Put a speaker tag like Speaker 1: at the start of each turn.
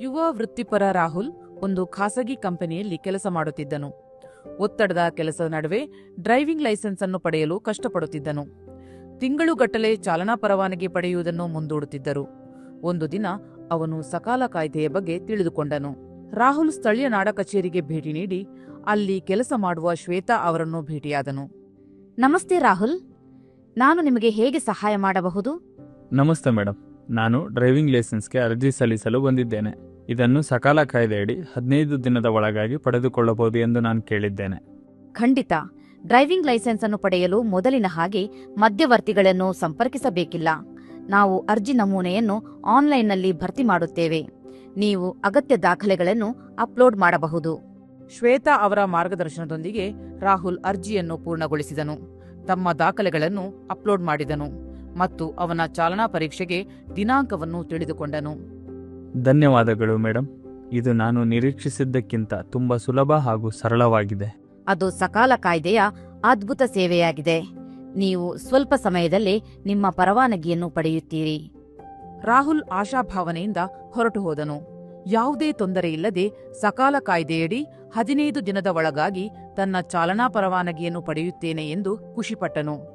Speaker 1: ಯುವ ವೃತ್ತಿಪರ ರಾಹುಲ್ ಒಂದು ಖಾಸಗಿ ಕಂಪನಿಯಲ್ಲಿ ಕೆಲಸ ಮಾಡುತ್ತಿದ್ದನು. ಒತ್ತಡದ ಕೆಲಸದ ನಡುವೆ ಡ್ರೈವಿಂಗ್ ಲೈಸೆನ್ಸ್ ಅನ್ನು ಪಡೆಯಲು ಕಷ್ಟಪಡುತ್ತಿದ್ದನು. ತಿಂಗಳುಗಟ್ಟಲೆ ಚಾಲನಾ ಪರವಾನಗಿ ಪಡೆಯುವುದನ್ನು ಮುಂದೂಡುತ್ತಿದ್ದರು. ಒಂದು ದಿನ ಅವನು ಸಕಾಲ ಕಾಯ್ದೆಯ ಬಗ್ಗೆ ತಿಳಿದುಕೊಂಡನು. ರಾಹುಲ್ ಸ್ಥಳೀಯ ನಾಡ ಕಚೇರಿಗೆ ಭೇಟಿ ನೀಡಿ ಅಲ್ಲಿ ಕೆಲಸ ಮಾಡುವ ಶ್ವೇತಾ ಅವರನ್ನು ಭೇಟಿಯಾದನು.
Speaker 2: ನಮಸ್ತೆ ರಾಹುಲ್. ನಾನು ನಿಮಗೆ ಹೇಗೆ ಸಹಾಯ ಮಾಡಬಹುದು?
Speaker 3: ನಮಸ್ತೆ ಮೇಡಮ್ ನಾನು ಡ್ರೈವಿಂಗ್ ಲೈಸೆನ್ಸ್ಗೆ ಅರ್ಜಿ ಸಲ್ಲಿಸಲು ಬಂದಿದ್ದೇನೆ. ಇದನ್ನು ಸಕಾಲ ಕಾಯ್ದೆಯಡಿ ಹದಿನೈದು ದಿನದ ಒಳಗಾಗಿ ಪಡೆದುಕೊಳ್ಳಬಹುದು ಎಂದು ನಾನು ಕೇಳಿದ್ದೇನೆ.
Speaker 2: ಖಂಡಿತ. ಡ್ರೈವಿಂಗ್ ಲೈಸೆನ್ಸ್ ಅನ್ನು ಪಡೆಯಲು ಮೊದಲಿನ ಹಾಗೆ ಮಧ್ಯವರ್ತಿಗಳನ್ನು ಸಂಪರ್ಕಿಸಬೇಕಿಲ್ಲ. ನಾವು ಅರ್ಜಿ ನಮೂನೆಯನ್ನು ಆನ್ಲೈನ್ನಲ್ಲಿ ಭರ್ತಿ ಮಾಡುತ್ತೇವೆ. ನೀವು ಅಗತ್ಯ ದಾಖಲೆಗಳನ್ನು ಅಪ್ಲೋಡ್ ಮಾಡಬಹುದು.
Speaker 1: ಶ್ವೇತಾ ಅವರ ಮಾರ್ಗದರ್ಶನದೊಂದಿಗೆ ರಾಹುಲ್ ಅರ್ಜಿಯನ್ನು ಪೂರ್ಣಗೊಳಿಸಿದನು. ತಮ್ಮ ದಾಖಲೆಗಳನ್ನು ಅಪ್ಲೋಡ್ ಮಾಡಿದನು. ಮತ್ತು ಅವನ ಚಾಲನಾ ಪರೀಕ್ಷೆಗೆ ದಿನಾಂಕವನ್ನು ತಿಳಿದುಕೊಂಡನು.
Speaker 3: ಧನ್ಯವಾದಗಳು ಮೇಡಮ್ ಇದು ನಾನು ನಿರೀಕ್ಷಿಸಿದ್ದಕ್ಕಿಂತ ತುಂಬಾ ಸುಲಭ ಹಾಗೂ ಸರಳವಾಗಿದೆ.
Speaker 2: ಅದು ಸಕಾಲ ಕಾಯ್ದೆಯ ಅದ್ಭುತ ಸೇವೆಯಾಗಿದೆ. ನೀವು ಸ್ವಲ್ಪ ಸಮಯದಲ್ಲೇ ನಿಮ್ಮ ಪರವಾನಗಿಯನ್ನು ಪಡೆಯುತ್ತೀರಿ.
Speaker 1: ರಾಹುಲ್ ಆಶಾಭಾವನೆಯಿಂದ ಹೊರಟು ಹೋದನು. ಯಾವುದೇ ತೊಂದರೆಯಿಲ್ಲದೆ ಸಕಾಲ ಕಾಯ್ದೆಯಡಿ ಹದಿನೈದು ದಿನದ ಒಳಗಾಗಿ ತನ್ನ ಚಾಲನಾ ಪರವಾನಗಿಯನ್ನು ಪಡೆಯುತ್ತೇನೆ ಎಂದು ಖುಷಿಪಟ್ಟನು.